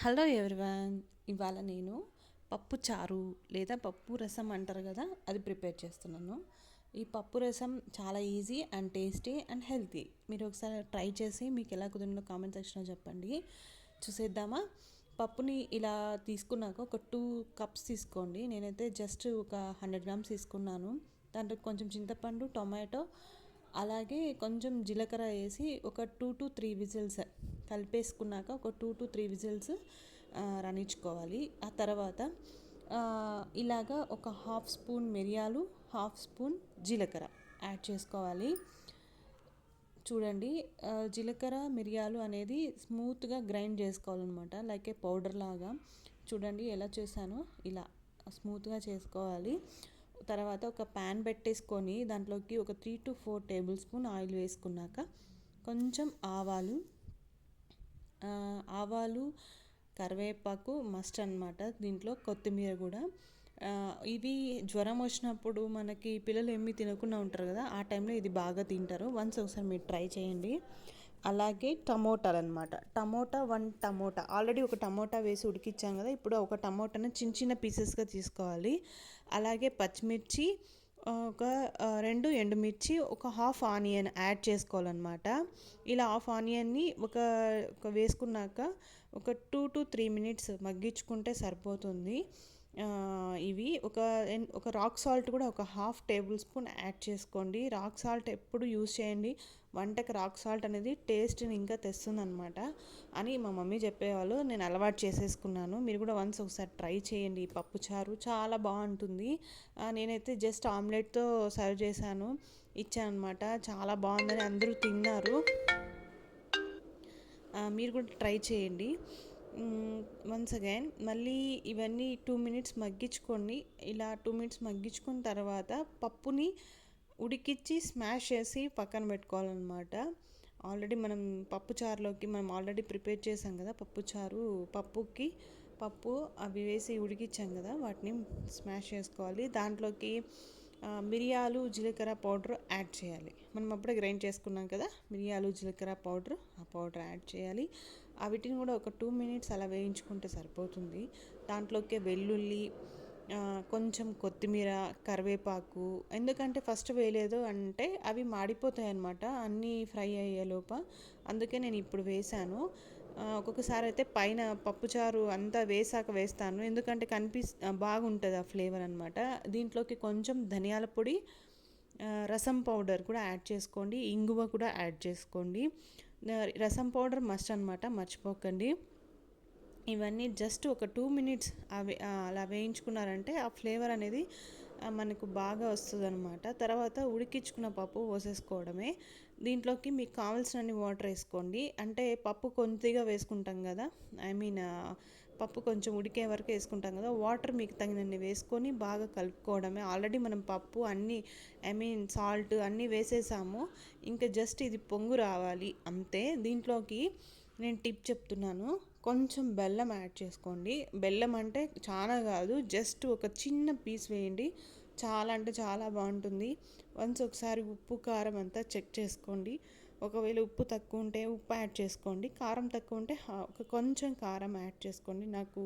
Hello everyone ఇవాళ నేను పప్పు చారు లేదా పప్పు రసం అంటారు కదా అది ప్రిపేర్ చేస్తున్నాను. ఈ పప్పు రసం చాలా easy and tasty and healthy. మీరు ఒకసారి ట్రై చేసి మీకు ఎలా కుదిరిందో కామెంట్ సెక్షన్లో చెప్పండి. చూసేద్దామా? పప్పుని ఇలా తీసుకున్నాక ఒక టూ కప్స్ తీసుకోండి. నేనైతే జస్ట్ ఒక హండ్రెడ్ గ్రామ్స్ తీసుకున్నాను. దాంట్లో కొంచెం చింతపండు టొమాటో అలాగే కొంచెం జీలకర్ర వేసి ఒక టూ టు త్రీ విజిల్స్ కలిపేసుకున్నాక ఒక టూ టు త్రీ విజిల్స్ రాణించుకోవాలి ఆ తర్వాత ఇలాగా ఒక హాఫ్ స్పూన్ మిరియాలు హాఫ్ స్పూన్ జీలకర్ర యాడ్ చేసుకోవాలి. చూడండి జీలకర్ర మిరియాలు అనేది స్మూత్గా గ్రైండ్ చేసుకోవాలన్నమాట లైక్ ఏ పౌడర్ లాగా. చూడండి ఎలా చేశానో ఇలా స్మూత్గా చేసుకోవాలి. తర్వాత ఒక ప్యాన్ పెట్టేసుకొని దాంట్లోకి ఒక three to four tablespoon oil వేసుకున్నాక కొంచెం ఆవాలు ఆవాలు కరివేపాకు మస్ట్ అనమాట దీంట్లో కొత్తిమీర కూడా. ఇవి జ్వరం వచ్చినప్పుడు మనకి పిల్లలు ఏమీ తినకుండా ఉంటారు కదా ఆ టైంలో ఇది బాగా తింటారు. వన్స్ ఒకసారి మీరు ట్రై చేయండి. అలాగే టమోటాలు అనమాట టమోటా వన్ టమోటా. ఆల్రెడీ ఒక టమోటా వేసి ఉడికిచ్చాం కదా ఇప్పుడు ఒక టమోటాను చిన్న చిన్న పీసెస్గా తీసుకోవాలి. అలాగే పచ్చిమిర్చి ఒక రెండు ఎండుమిర్చి ఒక హాఫ్ ఆనియన్ యాడ్ చేసుకోవాలన్నమాట. ఇలా హాఫ్ ఆనియన్ని ఒక ఒక వేసుకున్నాక ఒక టూ టు త్రీ మినిట్స్ మగ్గించుకుంటే సరిపోతుంది. ఇవి ఒక ఒక రాక్ సాల్ట్ కూడా ఒక హాఫ్ టేబుల్ స్పూన్ యాడ్ చేసుకోండి. రాక్ సాల్ట్ ఎప్పుడు యూస్ చేయండి. వంటకి రాక్ సాల్ట్ అనేది టేస్ట్ని ఇంకా తెస్తుంది అనమాట అని మా మమ్మీ చెప్పేవాళ్ళు నేను అలవాటు చేసేసుకున్నాను. మీరు కూడా వన్స్ ఒకసారి ట్రై చేయండి. పప్పు చారు చాలా బాగుంటుంది. నేనైతే జస్ట్ ఆమ్లెట్తో సర్వ్ చేశాను. ఇచ్చాను అనమాట చాలా బాగుందని అందరూ తిన్నారు. మీరు కూడా ట్రై చేయండి. వన్స్ అగైన్ మళ్ళీ ఇవన్నీ టూ మినిట్స్ మగ్గించుకోండి. ఇలా టూ మినిట్స్ మగ్గించుకున్న తర్వాత పప్పుని ఉడికిచ్చి స్మాష్ చేసి పక్కన పెట్టుకోవాలన్నమాట. ఆల్రెడీ మనం పప్పు చారులోకి మనం ఆల్రెడీ ప్రిపేర్ చేసాం కదా పప్పు చారు పప్పుకి పప్పు అవి వేసి ఉడికిచ్చాం కదా వాటిని స్మాష్ చేసుకోవాలి. దాంట్లోకి మిరియాలు జీలకర్ర పౌడర్ యాడ్ చేయాలి. మనం అప్పుడే గ్రైండ్ చేసుకున్నాం కదా మిరియాలు జీలకర్ర పౌడర్ ఆ పౌడర్ యాడ్ చేయాలి. వీటిని కూడా ఒక టూ మినిట్స్ అలా వేయించుకుంటే సరిపోతుంది. దాంట్లోకి వెల్లుల్లి కొంచెం కొత్తిమీర కరివేపాకు ఎందుకంటే ఫస్ట్ వేయలేదు అంటే అవి మాడిపోతాయి అన్నమాట అన్నీ ఫ్రై అయ్యేలోప అందుకే నేను ఇప్పుడు వేశాను. ఒక్కొక్కసారి అయితే పైన పప్పుచారు అంతా వేసాక వేస్తాను. ఎందుకంటే కనిపిస్ బాగుంటుంది ఆ ఫ్లేవర్ అనమాట దీంట్లోకి కొంచెం ధనియాల పొడి రసం పౌడర్ కూడా యాడ్ చేసుకోండి. ఇంగువ కూడా యాడ్ చేసుకోండి. రసం పౌడర్ మస్ట్ అనమాట మర్చిపోకండి. ఇవన్నీ జస్ట్ ఒక టూ మినిట్స్ అవి అలా వేయించుకున్నారంటే ఆ ఫ్లేవర్ అనేది మనకు బాగా వస్తుంది అనమాట తర్వాత ఉడికించుకున్న పప్పు పోసేసుకోవడమే. దీంట్లోకి మీకు కావాల్సినన్ని వాటర్ వేసుకోండి. అంటే పప్పు కొంతగా వేసుకుంటాం కదా. ఐ మీన్ పప్పు కొంచెం ఉడికే వరకు వేసుకుంటాం కదా. వాటర్ మీకు తగినన్ని వేసుకొని బాగా కలుపుకోవడమే. ఆల్రెడీ మనం పప్పు అన్నీ ఐ మీన్ సాల్ట్ అన్నీ వేసేసాము. ఇంకా జస్ట్ ఇది పొంగు రావాలి. అంతే. దీంట్లోకి నేను టిప్ చెప్తున్నాను. కొంచెం బెల్లం యాడ్ చేసుకోండి. బెల్లం అంటే చాలా కాదు జస్ట్ ఒక చిన్న పీస్ వేయండి. చాలా అంటే చాలా బాగుంటుంది. వన్స్ ఒకసారి ఉప్పు కారం అంతా చెక్ చేసుకోండి. ఒకవేళ ఉప్పు తక్కువ ఉంటే ఉప్పు యాడ్ చేసుకోండి. కారం తక్కువ ఉంటే ఒక కొంచెం కారం యాడ్ చేసుకోండి. నాకు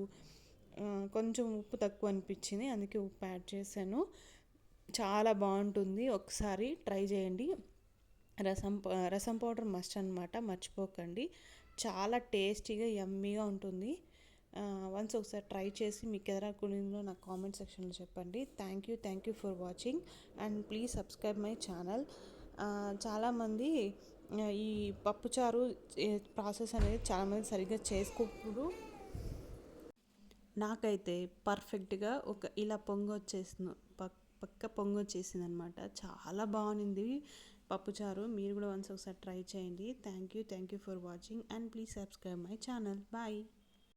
కొంచెం ఉప్పు తక్కువ అనిపించింది అందుకే ఉప్పు యాడ్ చేశాను. చాలా బాగుంటుంది. ఒకసారి ట్రై చేయండి. రసం రసం పౌడర్ మస్ట్ అనమాట మర్చిపోకండి. చాలా టేస్టీగా యమ్మీగా ఉంటుంది. వన్స్ ఒకసారి ట్రై చేసి మీకు ఎదరా కునిందో నా కామెంట్ సెక్షన్లో చెప్పండి. Thank you thank you for watching. And please subscribe my channel. చాలామంది ఈ పప్పుచారు ప్రాసెస్ అనేది చాలామంది సరిగ్గా చేసుకోకూడదు. నాకైతే పర్ఫెక్ట్గా ఒక ఇలా పొంగ వచ్చేసింది పక్క పొంగ వచ్చేసింది అనమాట చాలా బాగుంది పప్పుచారు మీరు కూడా వన్స్ ఒకసారి ట్రై చేయండి. Thank you thank you for watching and please subscribe my channel bye